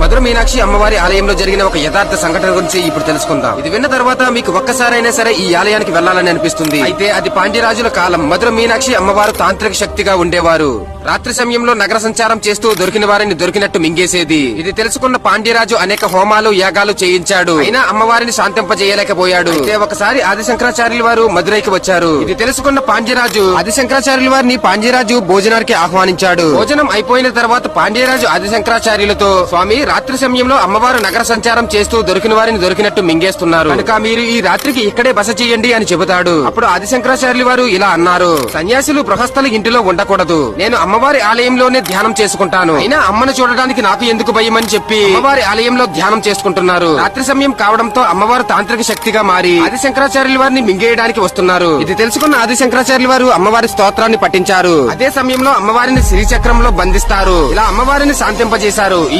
మధుర మీనాక్షి అమ్మవారి ఆలయంలో జరిగిన ఒక యథార్థ సంఘటన గురించి ఇప్పుడు తెలుసుకుందాం. ఇది విన్న తర్వాత మీకు ఒక్కసారైనా సరే ఈ ఆలయానికి వెళ్ళాలని అనిపిస్తుంది. అయితే అది పాండ్యరాజుల కాలం. మధుర మీనాక్షి అమ్మవారు తాంత్రిక శక్తిగా ఉండేవారు. రాత్రి సమయంలో నగర సంచారం చేస్తూ దొరికిన వారిని దొరికినట్టు మింగేసేది. ఇది తెలుసుకున్న పాండ్యరాజు అనేక హోమాలు యాగాలు చేయించాడు. అయినా అమ్మవారిని శాంతింపజేయలేకపోయాడు. అయితే ఒకసారి ఆదిశంకరాచార్యుల వారు మధురైకి వచ్చారు. ఇది తెలుసుకున్న పాండ్యరాజు ఆదిశంకరాచార్యుల వారిని పాండ్యరాజు భోజనానికి ఆహ్వానించాడు. భోజనం అయిపోయిన తర్వాత పాండ్యరాజు ఆదిశంకరాచార్యులతో స్వామి రాత్రి సమయంలో అమ్మవారు నగర సంచారం చేస్తూ దొరికిన వారిని దొరికినట్టు మింగేస్తున్నారు. కనుక మీరు ఈ రాత్రికి ఇక్కడే బస చేయండి అని చెబుతాడు. అప్పుడు ఆదిశంకరాచార్యుల వారు ఇలా అన్నారు. సన్యాసులు గృహస్థల ఇంటిలో ఉండకూడదు. నేను అమ్మవారి ఆలయంలోనే ధ్యానం చేసుకుంటాను. అయినా అమ్మను చూడడానికి నాకు ఎందుకు భయం అని చెప్పి అమ్మవారి ఆలయంలో ధ్యానం చేసుకుంటున్నారు. రాత్రి సమయం కావడంతో అమ్మవారు తాంత్రిక శక్తిగా మారి ఆదిశంకరాచార్యుల వారిని మింగేయడానికి వస్తున్నారు. ఇది తెలుసుకున్న ఆదిశంకరాచార్యుల వారు అమ్మవారి స్తోత్రాన్ని పఠించారు. అదే సమయంలో అమ్మవారిని శ్రీచక్రంలో బంధిస్తారు. ఇలా అమ్మవారిని శాంతింపజేశారు.